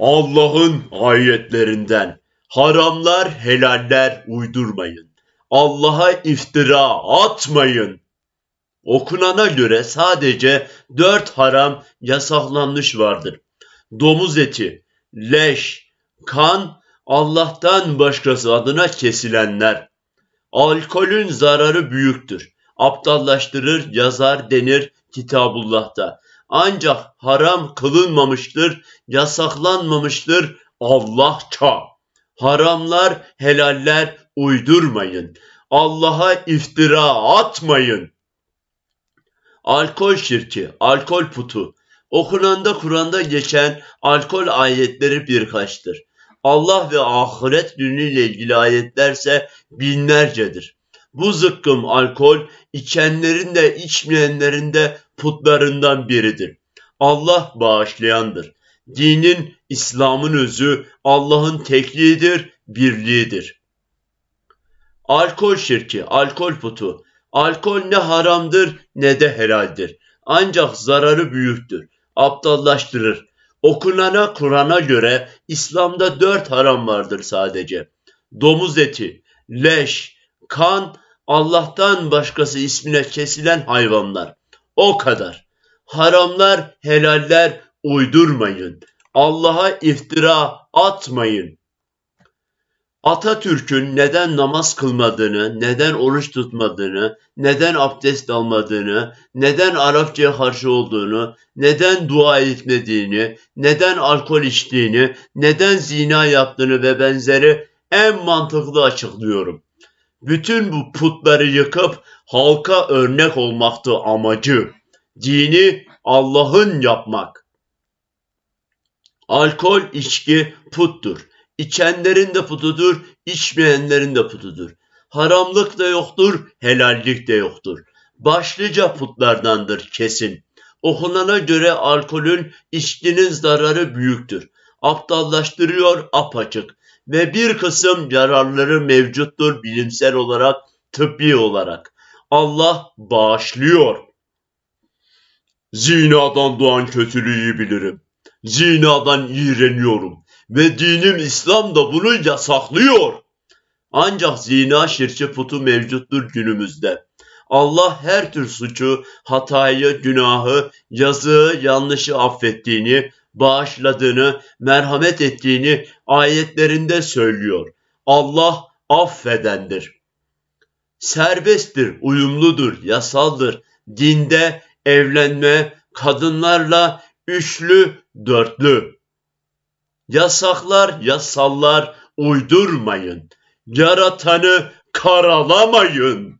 Allah'ın ayetlerinden haramlar helaller uydurmayın. Allah'a iftira atmayın. Okunana göre sadece dört haram yasaklanmış vardır. Domuz eti, leş, kan, Allah'tan başkası adına kesilenler. Alkolün zararı büyüktür. Aptallaştırır, yazar denir Kitabullah'ta. Ancak haram kılınmamıştır, yasaklanmamıştır Allahça. Haramlar, helaller uydurmayın. Allah'a iftira atmayın. Alkol şirki, alkol putu. Okunanda Kur'an'da geçen alkol ayetleri birkaçtır. Allah ve ahiret günüyle ilgili ayetlerse binlercedir. Bu zıkkım alkol içenlerin de içmeyenlerin de putlarından biridir. Allah bağışlayandır. Dinin, İslam'ın özü Allah'ın tekliğidir, birliğidir. Alkol şirki, alkol putu. Alkol ne haramdır ne de helaldir. Ancak zararı büyüktür. Aptallaştırır. Okunana Kur'an'a göre İslam'da dört haram vardır sadece. Domuz eti, leş, kan, Allah'tan başkası ismine kesilen hayvanlar. O kadar. Haramlar, helaller uydurmayın. Allah'a iftira atmayın. Atatürk'ün neden namaz kılmadığını, neden oruç tutmadığını, neden abdest almadığını, neden Arapçaya karşı olduğunu, neden dua etmediğini, neden alkol içtiğini, neden zina yaptığını ve benzeri en mantıklı açıklıyorum. Bütün bu putları yıkıp halka örnek olmaktı amacı. Dini Allah'ın yapmak. Alkol, içki puttur. İçenlerin de putudur, içmeyenlerin de putudur. Haramlık da yoktur, helallik de yoktur. Başlıca putlardandır kesin. Okunana göre alkolün içkinin zararı büyüktür. Aptallaştırıyor apaçık ve bir kısım yararları mevcuttur bilimsel olarak, tıbbi olarak. Allah bağışlıyor. Zinadan doğan kötülüğü bilirim. Zinadan iğreniyorum ve dinim İslam da bunu yasaklıyor. Ancak zina şirki putu mevcuttur günümüzde. Allah her tür suçu, hatayı, günahı, yazığı, yanlışı affettiğini, bağışladığını, merhamet ettiğini ayetlerinde söylüyor. Allah affedendir. Serbesttir, uyumludur, yasaldır. Dinde evlenme, kadınlarla üçlü, dörtlü. Yasaklar, yasallar uydurmayın. Yaratanı karalamayın.